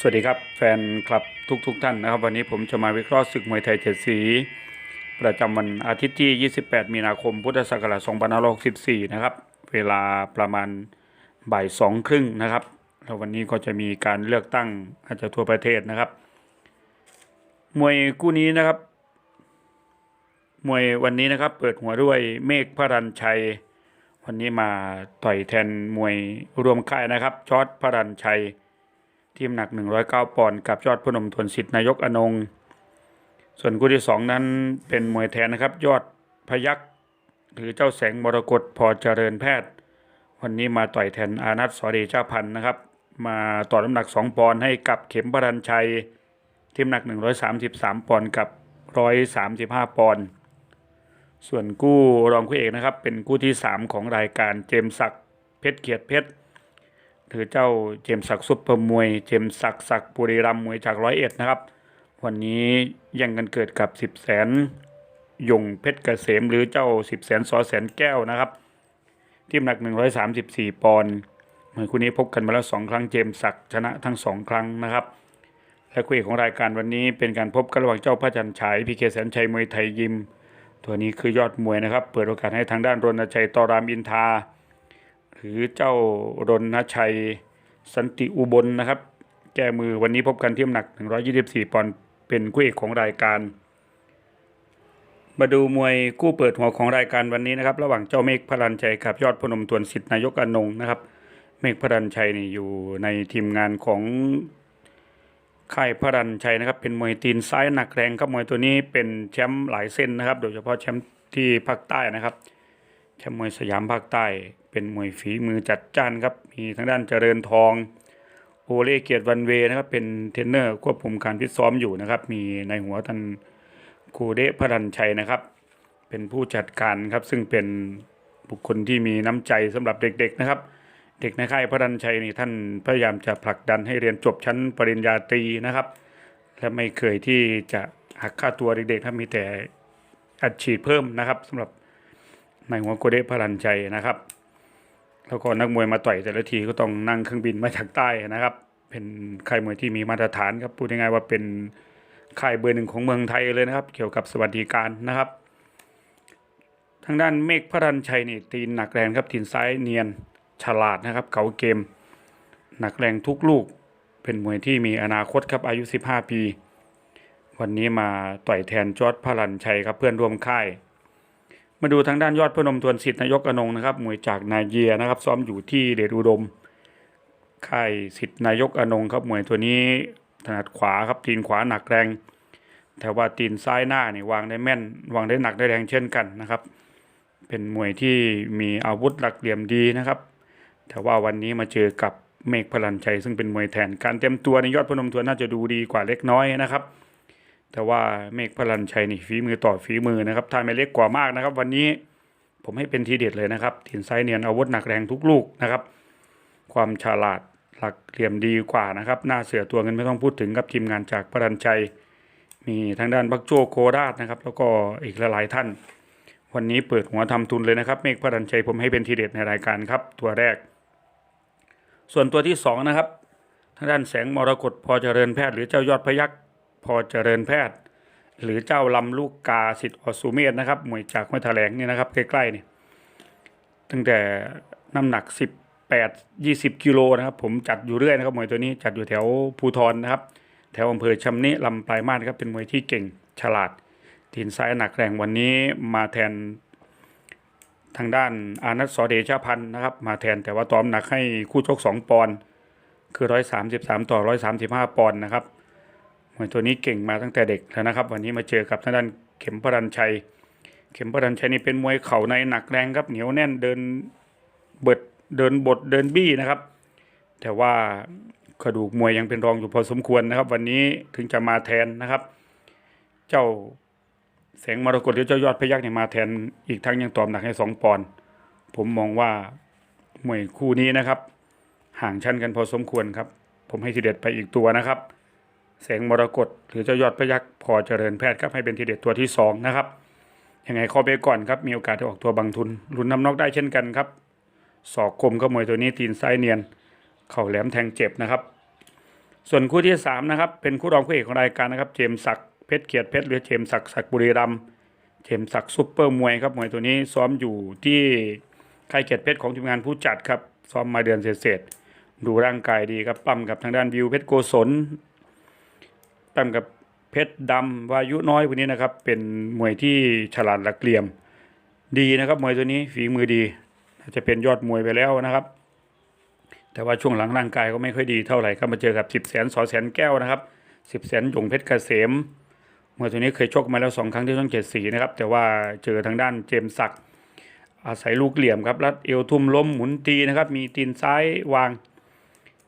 สวัสดีครับแฟนคลับทุกๆทท่านนะครับ วันนี้ผมจะมาวิเคราะห์ศึกมวยไทยเจ็ดสี ประจำวันอาทิตย์ที่ 28 มีนาคม พุทธศักราช2564 นะครับ เวลาประมาณบ่ายสองครึ่งนะครับ แล้ววันนี้ก็จะมีการเลือกตั้งอาจจะทั่วประเทศนะครับ มวยคู่นี้นะครับ มวยวันนี้นะครับ เปิดหัวด้วยเมฆพระรันชัย วันนี้มาต่อยแทนมวยรวมค่ายนะครับจอร์ดพระรันชัย ทีมหนัก 109 ปอนด์กับยอดพนมทวนสิทธิ์นายกอนง ส่วนคู่ที่ 2 นั้นเป็นมวยแทนนะครับ ยอดพยักหรือเจ้าแสงมรกตพอเจริญแพทย์ วันนี้มาต่อยแทนอานัทสอเดชาพันธ์นะครับ มาต่อน้ำหนัก 2 ปอนด์ให้กับเข็มพรันชัย ทีมหนัก 133 ปอนด์กับ 135 ปอนด์ส่วนกู้รองคู่เอกนะครับ เป็นกู้ที่ 3 ของรายการเจมสักเพชรเกียรติเพชร หรือเจ้าเจมส์ศักดิ์ซุปเปอร์มวย เจมส์ศักดิ์ศักดิ์บุรีรัมมวยจากร้อยเอ็ดนะครับ วันนี้ยังกันเกิดกับสิบแสนยงเพชรเกษมหรือเจ้าสิบแสนสอแสนแก้วนะครับ ทีมหนัก134ปอนด์เมวยคู่นี้พบกันมาแล้วสองครั้งเจมส์ศักดิ์ชนะทั้งสองครั้งนะครับและคู่เอกของรายการวันนี้เป็นการพบกันระหว่างเจ้าพระจันทร์ฉายพีเคแสนชัยมวยไทยยิม ตัวนี้คือยอดมวยนะครับ เปิดโอกาสให้ทางด้านรณชัยตอรามอินทา หรือเจ้ารณชัยสันติอุบลนะครับ แก้มือวันนี้พบกันที่น้ำหนัก 124 ปอนด์เป็นคู่เอกของรายการ มาดูมวยคู่เปิดหัวของรายการวันนี้นะครับ ระหว่างเจ้าเมฆพรันชัยกับยอดพนมทวนสิทธินายกอนงนะครับ เมฆพรันชัยนี่อยู่ในทีมงานของค่ายพรันชัยนะครับ เป็นมวยตีนซ้ายหนักแรงครับมวยตัวนี้เป็นแชมป์หลายเส้นนะครับ โดยเฉพาะแชมป์ที่ภาคใต้นะครับ แชมป์มวยสยามภาคใต้ เป็นมวยฝีมือจัดจ้านครับ มีทางด้านเจริญทอง โอเล่เกียรติวันเวนะครับเป็นเทรนเนอร์ควบคุมการฟิตซ้อมอยู่นะครับ มีในหัวท่านครูเดะพรันชัยนะครับ เป็นผู้จัดการครับ ซึ่งเป็นบุคคลที่มีน้ำใจสำหรับเด็กๆนะครับ เด็กในค่ายพรันชัยนี่ท่านพยายามจะผลักดันให้เรียนจบชั้นปริญญาตรีนะครับ และไม่เคยที่จะหักค่าตัวเด็กๆครับมีแต่อัดฉีดเพิ่มนะครับสำหรับ ในหัวโกเดะพลันใจนะครับแล้วก็นักมวยมาต่อยแต่ละทีก็ต้องนั่งเครื่องบินมาจากใต้นะครับ เป็นค่ายมวยที่มีมาตรฐานครับพูดง่ายๆว่าเป็นค่ายเบอร์หนึ่งของเมืองไทยเลยนะครับ เกี่ยวกับสวัสดิการนะครับ ทางด้านเมฆพรันชัยนี่ตีนหนักแรงครับทีนซ้ายเนียนฉลาดนะครับเก๋าเกม หนักแรงทุกลูก เป็นมวยที่มีอนาคตครับอายุ 15 ปี วันนี้มาต่อยแทนจอร์ดพลันชัยครับเพื่อนร่วมค่าย มาดูทางด้านยอดพนมทวนสิทธิ์นายกอนงนะครับมวยจากนาเยียนะครับ ซ้อมอยู่ที่เดชอุดมค่ายสิทธิ์นายกอนงค์ครับมวยตัวนี้ถนัดขวาครับตีนขวาหนักแรง แต่ว่าตีนซ้ายหน้านี่วางได้แม่น วางได้หนักได้แรงเช่นกันนะครับ เป็นมวยที่มีอาวุธหลักเหลี่ยมดีนะครับ แต่ว่าวันนี้มาเจอกับเมฆพลันชัยซึ่งเป็นมวยแทนการเตรียมตัวในยอดพนมทวนน่าจะดูดีกว่าเล็กน้อยนะครับ แต่ว่าเมฆพลันชัยนี่ฝีมือต่อฝีมือนะครับถ้าไม่เล็กกว่ามากนะครับ วันนี้ผมให้เป็นทีเด็ดเลยนะครับถิ่นไซเนียนอาวุธหนักแรงทุกลูกนะครับ ความฉลาดหลักเหลี่ยมดีกว่านะครับหน้าเสือตัวเงินไม่ต้องพูดถึงครับทีมงานจากพลันชัย มีทางด้านบักโจโคราชนะครับ แล้วก็อีกหลายๆท่าน วันนี้เปิดหัวทำทุนเลยนะครับ เมฆพลันชัยผมให้เป็นทีเด็ดในรายการครับ ตัวแรก ส่วนตัวที่สองนะครับทางด้านแสงมรกตพอเจริญแพทย์หรือเจ้ายอดพยักษ์ พอเจริญแพทย์ หรือเจ้าลำลูกกาสิทธิ์อสุเมธนะครับมวยจากห้วยแถลงเนี่ยนะครับใกล้ๆนี่ตั้งแต่น้ำหนัก 18 20กิโลนะครับผมจัดอยู่เรื่อยนะครับมวยตัวนี้จัดอยู่แถวภูทรนะครับ แถวอำเภอชำนิลำปลายมาศครับเป็นมวยที่เก่งฉลาดทีนซ้ายหนักแรงวันนี้มาแทนทางด้านอานัทสอเดชาพันธ์นะครับ มาแทนแต่ว่าตอมหนักให้คู่ชก 2 ปอนด์คือ 133 ต่อ 135 ปอนด์นะครับ มวยตัวนี้เก่งมาตั้งแต่เด็กแล้วนะครับ วันนี้มาเจอกับทางด้านเข็มพรันชัย เข็มพรันชัยนี่เป็นมวยเข่าในหนักแรงครับเหนียวแน่นเดินเบิดเดินบดเดินบี้นะครับ แต่ว่ากระดูกมวยยังเป็นรองอยู่พอสมควรนะครับ วันนี้ถึงจะมาแทนนะครับ เจ้าแสงมรกตหรือเจ้ายอดพยักเนี่ยมาแทนอีกทั้งยังตอมหนักให้สองปอนด์ผมมองว่ามวยคู่นี้นะครับ ห่างชั้นกันพอสมควรครับ ผมให้ทีเด็ดไปอีกตัวนะครับ แสงมรกตหรือเจ้ายอดพยักพอเจริญแพทย์ครับให้เป็นทีเด็ดตัวที่สองนะครับยังไงข้อไปก่อนครับมีโอกาสจะออกตัวบางทุนลุ้นน้ำนอกได้เช่นกันครับศอกคมก็มวยตัวนี้ตีนซ้ายเนียน เข่าแหลมแทงเจ็บนะครับ ส่วนคู่ที่สามนะครับเป็นคู่รองคู่เอกของรายการนะครับ เจมส์ศักเพชรเกียรติเพชรหรือเจมส์ศักดิ์ศักบุรีรัมเจมส์ศักซุปเปอร์มวยครับมวยตัวนี้ซ้อมอยู่ที่ค่ายเกียรติเพชรของทีมงานผู้จัดครับซ้อมมาเดือนเศษดูร่างกายดีครับปั้มกับทางด้านวิวเพชรโกศล ปั้มกับเพชรดำวายุน้อยพวกนี้นะครับ เป็นมวยที่ฉลาดหลักเหลี่ยม ดีนะครับมวยตัวนี้ฝีมือดีน่าจะเป็นยอดมวยไปแล้วนะครับ แต่ว่าช่วงหลังร่างกายก็ไม่ค่อยดีเท่าไหร่ก็มาเจอกับสิบแสนสอแสนแก้วนะครับสิบแสนหยงเพชรเกษมมวยตัวนี้เคยชกมาแล้วสองครั้งที่ช่องเจ็ดสีนะครับ แต่ว่าเจอทางด้านเจมสักอาศัยลูกเหลี่ยมครับรัดเอวทุ่มล้มหมุนตีนะครับ มีตีนซ้ายวาง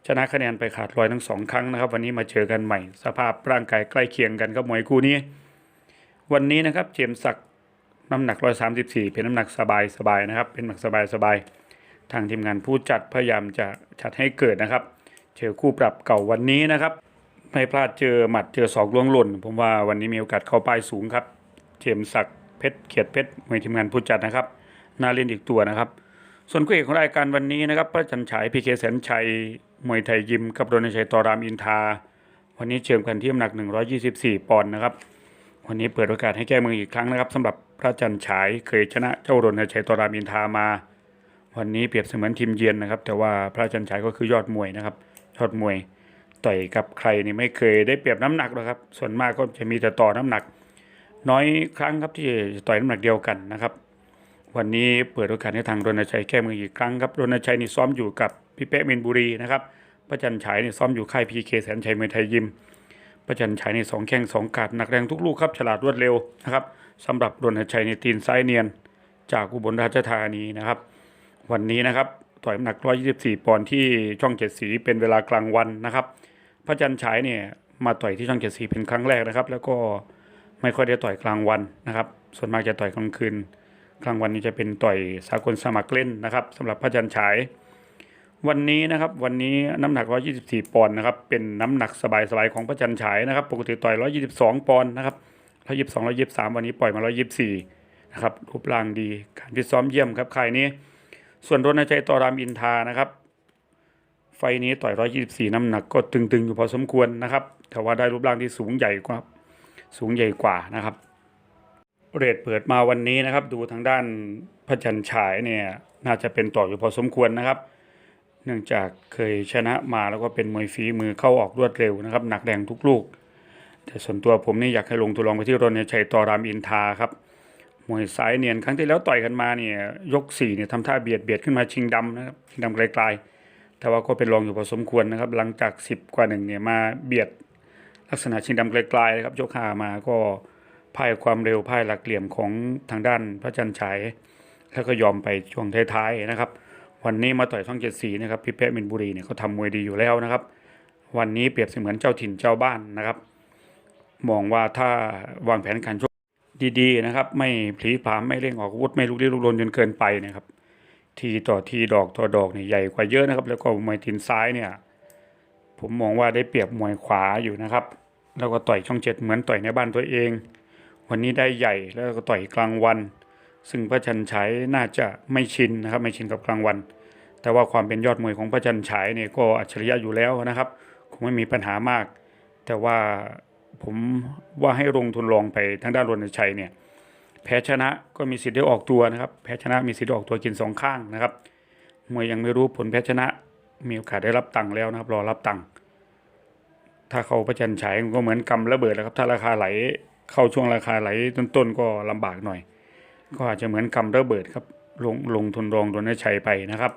ชนะคะแนนไปขาดลอยทั้งสองครั้งนะครับ วันนี้มาเจอกันใหม่ สภาพร่างกายใกล้เคียงกันครับมวยคู่นี้ วันนี้นะครับเจมส์ศักด์น้ำหนัก134เป็นน้ำหนักสบายสบายนะครับ เป็นน้ำหนักสบายสบายทางทีมงานผู้จัดพยายามจะจัดให้เกิดนะครับ เจอคู่ปรับเก่าวันนี้นะครับไม่พลาดเจอหมัดเจอศอกล่วงหล่น ผมว่าวันนี้มีโอกาสเข้าป้ายสูงครับ เจมส์ศักดเพชรเขียดเพชรมวยทีมงานผู้จัดนะครับน่าเล่นอีกตัวนะครับ ส่วนคู่เอกของรายการวันนี้นะครับพระจันฉายพีเคแสนชัย มวยไทยยิมกับรนชัยตอรามอินทา วันนี้เชิงกันที่น้ำหนัก 124 ปอนด์นะครับ วันนี้เปิดโอกาสให้แก้มืออีกครั้งนะครับสำหรับพระจันฉายเคยชนะเจ้ารณชัยตอรามอินทามา วันนี้เปรียบเสมือนทีมเยือนนะครับ แต่ว่าพระจันฉายก็คือยอดมวยนะครับยอดมวยต่อยกับใครนี่ไม่เคยได้เปรียบน้ำหนักหรอกครับ ส่วนมากก็จะมีแต่ต่อน้ำหนัก น้อยครั้งครับที่จะต่อยน้ำหนักเดียวกันนะครับ วันนี้เปิดโอกาสให้ทางรณชัยแก้มืออีกครั้งครับรณชัยนี่ซ้อมอยู่กับ พี่เป๊ะมินบุรีนะครับพระจันฉายเนี่ยซ้อมอยู่ค่ายพีเคแสนชัยเมวยไทยยิมพระจันฉายในสองแข้งสองกาดหนักแรงทุกลูกครับฉลาดรวดเร็วนะครับสำหรับรณชัยในตีนซ้ายเนียน จากอุบลราชธานีนะครับ วันนี้นะครับต่อยน้ำหนัก 124 ปอนด์ที่ช่องเจ็ดสีเป็นเวลากลางวันนะครับ พระจันฉายเนี่ยมาต่อยที่ช่องเจ็ดสีเป็นครั้งแรกนะครับ แล้วก็ไม่ค่อยได้ต่อยกลางวันนะครับ ส่วนมากจะต่อยกลางคืน กลางวันนี้จะเป็นต่อยสากลสมัครเล่นนะครับสำหรับพระจันฉาย วันนี้นะครับวันนี้น้ำหนัก 124 ปอนด์นะครับเป็นน้ำหนักสบายๆของพระจันฉายนะครับ ปกติต่อย 122 ปอนด์นะครับ122 123 วันนี้ปล่อยมา 124 นะครับรูปร่างดีการฟิตซ้อมเยี่ยมครับค่ายนี้ ส่วนรณชัยตอรามอินทานะครับ ไฟนี้ต่อย 124 น้ำหนักก็ตึงๆ อยู่พอสมควรนะครับแต่ว่าได้รูปร่างที่สูงใหญ่กว่าสูงใหญ่กว่านะครับ เรทเปิดมาวันนี้นะครับ ดูทางด้านพระจันฉายเนี่ยน่าจะเป็นต่ออยู่พอสมควรนะครับ เนื่องจากเคยชนะมาแล้วก็เป็นมวยฝีมือเข้าออกรวดเร็วนะครับ หนักแรงทุกลูก แต่ส่วนตัวผมนี่อยากให้ลงตัวลองไปที่รณชัยตอรามอินทาครับมวยสายเนียนครั้งที่แล้วต่อยกันมาเนี่ยยกสี่เนี่ยทำท่าเบียดเบียดขึ้นมาชิงดำนะครับชิงดำไกลๆ แต่ว่าก็เป็นรองอยู่พอสมควรนะครับ หลังจากสิบกว่าหนึ่งเนี่ยมาเบียดลักษณะชิงดำไกลๆนะครับยกห้ามาก็พ่ายความเร็วพ่ายหลักเหลี่ยมของทางด้านพระจันทร์ฉายแล้วก็ยอมไปช่วงท้ายๆนะครับ วันนี้มาต่อยช่องเจ็ดสีนะครับพี่เป๊ะมินบุรีเนี่ยเขาทำมวยดีอยู่แล้วนะครับ วันนี้เปรียบเสมือนเจ้าถิ่นเจ้าบ้านนะครับ มองว่าถ้าวางแผนการชกดีๆนะครับ ไม่ผลีผลามไม่เร่งออกอาวุธไม่ลุกลี้ลุกลนจนเกินไปนะครับ ทีต่อทีดอกต่อดอกเนี่ยใหญ่กว่าเยอะนะครับ แล้วก็มวยทินซ้ายเนี่ยผมมองว่าได้เปรียบมวยขวาอยู่นะครับ แล้วก็ต่อยช่องเจ็ดเหมือนต่อยในบ้านตัวเอง วันนี้ได้ใหญ่แล้วก็ต่อยกลางวัน ซึ่งพระจันฉายน่าจะไม่ชินนะครับไม่ชินกับกลางวัน แต่ว่าความเป็นยอดมวยของพระจันฉายเนี่ยก็อัจฉริยะอยู่แล้วนะครับคงไม่มีปัญหามาก แต่ว่าผมว่าให้ลงทุนลองไปทางด้านรณชัยเนี่ยแพ้ชนะก็มีสิทธิ์ได้ออกตัวนะครับแพ้ชนะมีสิทธิ์ออกตัวกินสองข้างนะครับมวยยังไม่รู้ผลแพ้ชนะมีโอกาสได้รับตังค์แล้วนะครับรอรับตังค์ถ้าเขาประจันฉายก็เหมือนกำระเบิดแล้วครับ ถ้าราคาไหลเข้าช่วงราคาไหลต้นๆก็ลำบากหน่อย ก็อาจจะเหมือนกำระเบิดครับลงลงทุนรองรณชัยไปนะครับ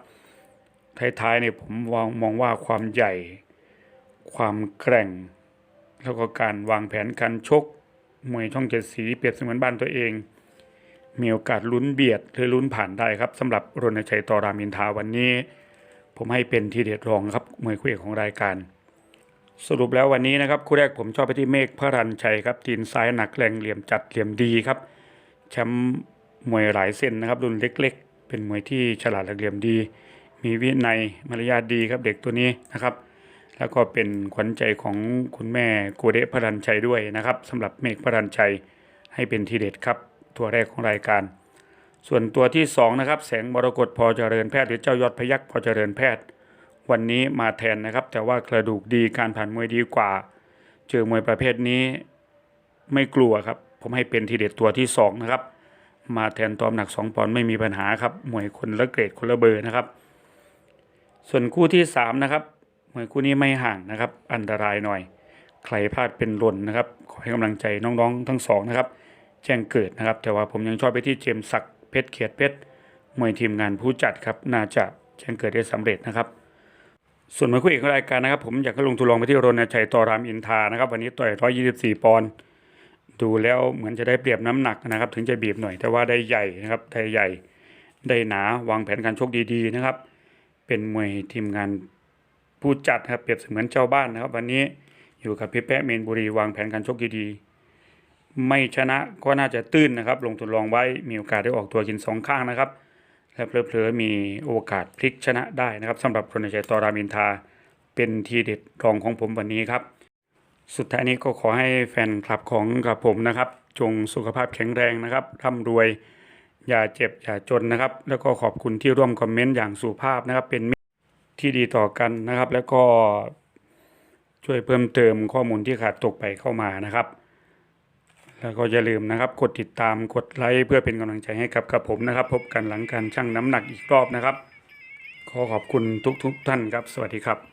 ท้ายๆเนี่ยผมวางมองว่าความใหญ่ ความแกร่ง แล้วก็การวางแผนการชกมวยช่องเจ็ดสีเปรียบเสมือนบ้านตัวเอง มีโอกาสลุ้นเบียดหรือลุ้นผ่านได้ครับสำหรับรณชัยตอรามินทาวันนี้ ผมให้เป็นทีเด็ดรองครับมวยคู่เอกของรายการ สรุปแล้ววันนี้นะครับคู่แรกผมชอบไปที่เมฆพระรันชัยครับตีนซ้ายหนักแรงเหลี่ยมจัดเหลี่ยมดีครับแชมป์ มวยหลายเส้นนะครับ รุ่นเล็ก ๆ เป็นมวยที่ฉลาดหลักเหลี่ยมดี มีวินัยมารยาทดีครับเด็กตัวนี้นะครับ แล้วก็เป็นขวัญใจของคุณแม่โกเดะพระรันชัยด้วยนะครับสำหรับเมฆพระรันชัยให้เป็นทีเด็ดครับ ตัวแรกของรายการ ส่วนตัวที่สองนะครับแสงมรกตพอเจริญแพทย์หรือเจ้ายอดพยักพอเจริญแพทย์ วันนี้มาแทนนะครับ แต่ว่ากระดูกดีการผ่านมวยดีกว่า เจอมวยประเภทนี้ไม่กลัวครับ ผมให้เป็นทีเด็ดตัวที่สองนะครับ มาแทนตอมหนักสองปอนด์ไม่มีปัญหาครับมวยคนละเกรดคนละเบอร์นะครับ ส่วนคู่ที่สามนะครับมวยคู่นี้ไม่ห่างนะครับ อันตรายหน่อย ใครพลาดเป็นหล่นนะครับ ขอให้กำลังใจน้องๆทั้งสองนะครับ แจ้งเกิดนะครับ แต่ว่าผมยังชอบไปที่เจมสักเพชรเขียดเพชรมวยทีมงานผู้จัดครับน่าจะแจ้งเกิดได้สำเร็จนะครับส่วนมวยคู่เอกของรายการนะครับ ผมอยากให้ลงทุนลองไปที่รณชัยต่อรามอินทานะครับ วันนี้ต่อย 124 ปอนด์ ดูแล้วเหมือนจะได้เปรียบน้ำหนักนะครับ ถึงจะบีบหน่อยแต่ว่าได้ใหญ่นะครับได้ใหญ่ได้หนาวางแผนการชกดีๆนะครับ เป็นมวยทีมงานผู้จัดครับเปรียบเสมือนเจ้าบ้านนะครับ วันนี้อยู่กับพี่แป๊ะเมนบุรีวางแผนการชกดีๆไม่ชนะก็น่าจะตื้นนะครับ ลงทุนลองไว้มีโอกาสได้ออกตัวกินสองข้างนะครับและเพลอๆมีโอกาสพลิกชนะได้นะครับสำหรับรณชัยตอรามินทาเป็นทีเด็ดรองของผมวันนี้ครับ สุดท้ายนี้ก็ขอให้แฟนคลับของกับผมนะครับ จงสุขภาพแข็งแรงนะครับร่ำรวย อย่าเจ็บอย่าจนนะครับ แล้วก็ขอบคุณที่ร่วมคอมเมนต์อย่างสุภาพนะครับ เป็นมิตรที่ดีต่อกันนะครับ แล้วก็ช่วยเพิ่มเติมข้อมูลที่ขาดตกไปเข้ามานะครับ แล้วก็อย่าลืมนะครับ กดติดตามกดไลค์เพื่อเป็นกำลังใจให้กับกับผมนะครับ พบกันหลังการชั่งน้ำหนักอีกรอบนะครับ ขอขอบคุณทุกๆท่านครับ สวัสดีครับ